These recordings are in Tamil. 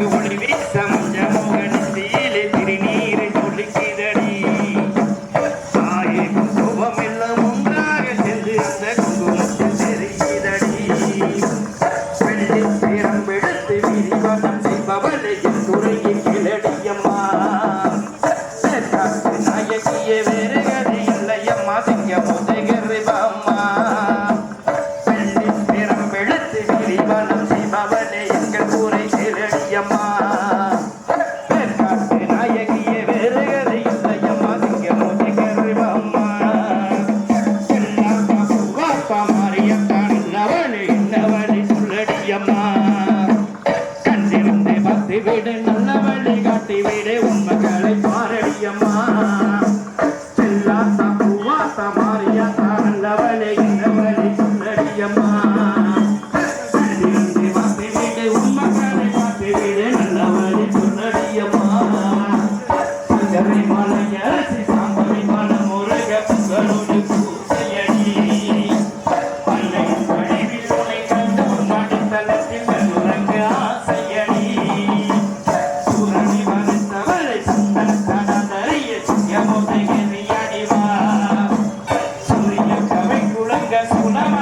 நாடு ஒளி சமஞ்சமோகனத்திலே திருநீரை துளிக்கிதடி. தாயே குங்குமம் எல்லாம் ஒன்றாக சென்று அந்த குங்குமத்தில் தெரிகிறடி வெள்ளி பேரம்பெடுத்து விரிவாதம் செய்பவளை என் துறையில் கிளடியம்மா. நாயகிய வேறு கதை இல்லையம்மா சிங்கமோ அப்பா மாரியத்தான் இன்னவனே இன்னவனை சொல்லடியம்மா. கண்டிருந்து பத்து வீடு நல்ல வழி காட்டி வீடு உன் மக்களை பாரடியம்மா. செல்லாத்தா பூவாத்தா மாரியத்தா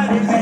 Thank you.